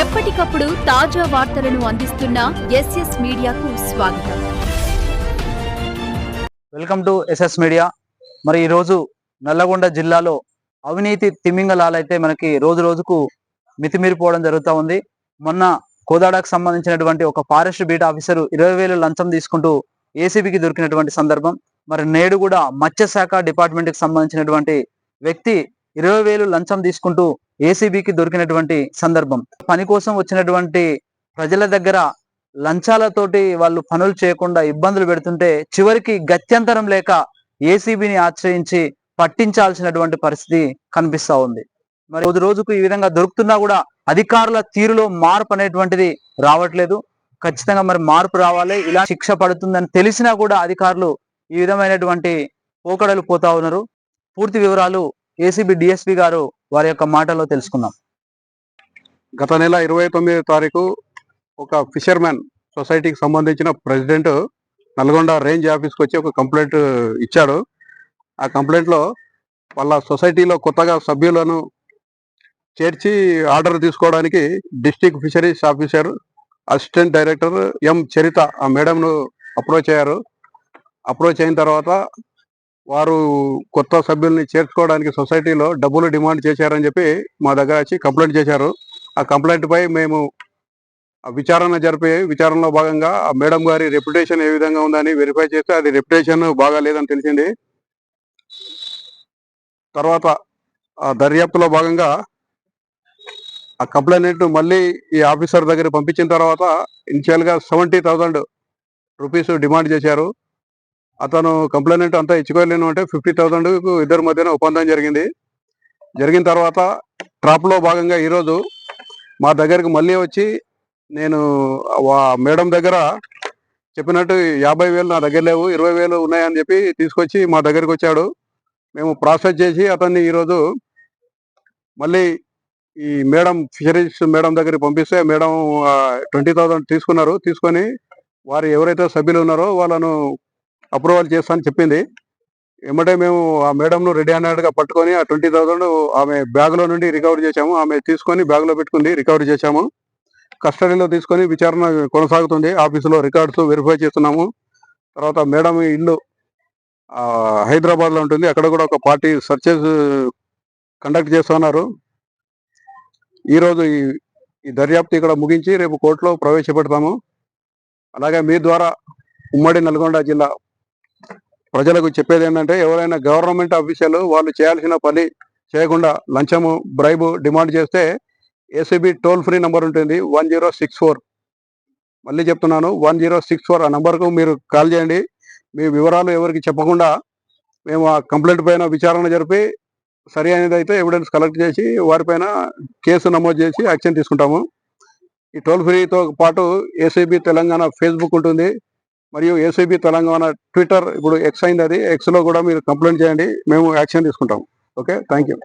ఎప్పటికప్పుడు తాజా వార్తలను అందిస్తున్న ఎస్ఎస్ మీడియాకు స్వాగతం. Welcome to SS media. మరి ఈరోజు నల్లగొండ జిల్లాలో అవినీతి తిమింగలాలైతే మనకి రోజు రోజుకు మితిమీరిపోవడం జరుగుతూ ఉంది. మొన్న కోదాడకు సంబంధించినటువంటి ఒక ఫారెస్ట్ బీట్ ఆఫీసర్ ఇరవై వేలు లంచం తీసుకుంటూ ఏసీబీకి దొరికినటువంటి సందర్భం. మరి నేడు కూడా మత్స్యశాఖ డిపార్ట్మెంట్కి సంబంధించినటువంటి వ్యక్తి ఇరవై వేలు లంచం తీసుకుంటూ ఏసీబీకి దొరికినటువంటి సందర్భం. పని కోసం వచ్చినటువంటి ప్రజల దగ్గర లంచాలతోటి వాళ్ళు పనులు చేయకుండా ఇబ్బందులు పెడుతుంటే చివరికి గత్యంతరం లేక ఏసీబీని ఆశ్రయించి పట్టించాల్సినటువంటి పరిస్థితి కనిపిస్తా ఉంది. మరి రోజు రోజుకు ఈ విధంగా దొరుకుతున్నా కూడా అధికారుల తీరులో మార్పు అనేటువంటిది రావట్లేదు. ఖచ్చితంగా మరి మార్పు రావాలి. ఇలా శిక్ష పడుతుందని తెలిసినా కూడా అధికారులు ఈ విధమైనటువంటి పోకడలు పోతా ఉన్నారు. పూర్తి వివరాలు ఏసీబీ డిఎస్పీ గారు వారి యొక్క మాటలో తెలుసుకుందాం. గత నెల ఇరవై తొమ్మిదో తారీఖు ఒక ఫిషర్మ్యాన్ సొసైటీకి సంబంధించిన ప్రెసిడెంట్ నల్గొండ రేంజ్ ఆఫీస్కి వచ్చి ఒక కంప్లైంట్ ఇచ్చాడు. ఆ కంప్లైంట్లో వాళ్ళ సొసైటీలో కొత్తగా సభ్యులను చేర్చి ఆర్డర్ తీసుకోవడానికి district fisheries officer assistant director M Charitha ఆ మేడంను అప్రోచ్ అయ్యారు. అప్రోచ్ అయిన తర్వాత వారు కొత్త సభ్యుల్ని చేర్చుకోవడానికి సొసైటీలో డబ్బులు డిమాండ్ చేశారని చెప్పి మా దగ్గర వచ్చి కంప్లైంట్ చేశారు. ఆ కంప్లైంట్ పై మేము ఆ విచారణ జరిపి విచారణలో భాగంగా ఆ మేడం గారి రెప్యుటేషన్ ఏ విధంగా ఉందని వెరిఫై చేస్తే అది రెప్యుటేషన్ బాగా లేదని తెలిసింది. తర్వాత ఆ దర్యాప్తులో భాగంగా ఆ కంప్లైంట్ మళ్ళీ ఈ ఆఫీసర్ దగ్గర పంపించిన తర్వాత ఇనిషియల్గా సెవెంటీ థౌజండ్ రూపీస్ డిమాండ్ చేశారు. అతను కంప్లైంట్ అంతా ఇచ్చుకోలేను అంటే ఫిఫ్టీ థౌసండ్ ఇద్దరి మధ్యన ఒప్పందం జరిగింది. జరిగిన తర్వాత ట్రాప్లో భాగంగా ఈరోజు మా దగ్గరికి మళ్ళీ వచ్చి నేను వా- మేడం దగ్గర చెప్పినట్టు యాభై వేలు నా దగ్గర లేవు ఇరవై వేలు ఉన్నాయని చెప్పి తీసుకొచ్చి మా దగ్గరికి వచ్చాడు. మేము ప్రాసెస్ చేసి అతన్ని ఈరోజు మళ్ళీ ఈ మేడం ఫిషరీస్ మేడం దగ్గరికి పంపిస్తే మేడం ట్వంటీ థౌసండ్ తీసుకున్నారు. తీసుకొని వారు ఎవరైతే సభ్యులు ఉన్నారో వాళ్ళను అప్రూవల్ చేస్తానని చెప్పింది. ఏమంటే మేము ఆ మేడంను రెడీ హ్యాండెడ్గా పట్టుకొని ఆ ట్వంటీ థౌసండ్ ఆమె బ్యాగ్లో నుండి రికవర్ చేశాము. ఆమె తీసుకొని బ్యాగ్లో పెట్టుకుంది రికవరీ చేశాము. కస్టడీలో తీసుకొని విచారణ కొనసాగుతుంది. ఆఫీసులో రికార్డ్స్ వెరిఫై చేస్తున్నాము. తర్వాత మేడం ఇల్లు హైదరాబాద్లో ఉంటుంది. అక్కడ కూడా ఒక పార్టీ సర్చెస్ కండక్ట్ చేస్తున్నారు. ఈ రోజు ఈ ఈ దర్యాప్తు ఇక్కడ ముగించి రేపు కోర్టులో ప్రవేశపెడతాము. అలాగే మీ ద్వారా ఉమ్మడి నల్గొండ జిల్లా ప్రజలకు చెప్పేది ఏంటంటే ఎవరైనా గవర్నమెంట్ ఆఫీసర్లు వాళ్ళు చేయాల్సిన పని చేయకుండా లంచము బ్రైబు డిమాండ్ చేస్తే ఏసీబీ టోల్ ఫ్రీ నెంబర్ ఉంటుంది వన్ జీరో సిక్స్ ఫోర్. మళ్ళీ చెప్తున్నాను వన్ జీరో సిక్స్ ఫోర్ ఆ నెంబర్కు మీరు కాల్ చేయండి. మీ వివరాలు ఎవరికి చెప్పకుండా మేము ఆ కంప్లైంట్ పైన విచారణ జరిపి సరి అనేది అయితే ఎవిడెన్స్ కలెక్ట్ చేసి వారిపైన కేసు నమోదు చేసి యాక్షన్ తీసుకుంటాము. ఈ టోల్ ఫ్రీతో పాటు ఏసీబీ తెలంగాణ ఫేస్బుక్ ఉంటుంది. మరియు ఏసీబీ తెలంగాణ ట్విట్టర్ ఇప్పుడు ఎక్స్ అయింది అది. ఎక్స్లో కూడా మీరు కంప్లైంట్ చేయండి. మేము యాక్షన్ తీసుకుంటాం. Okay thank you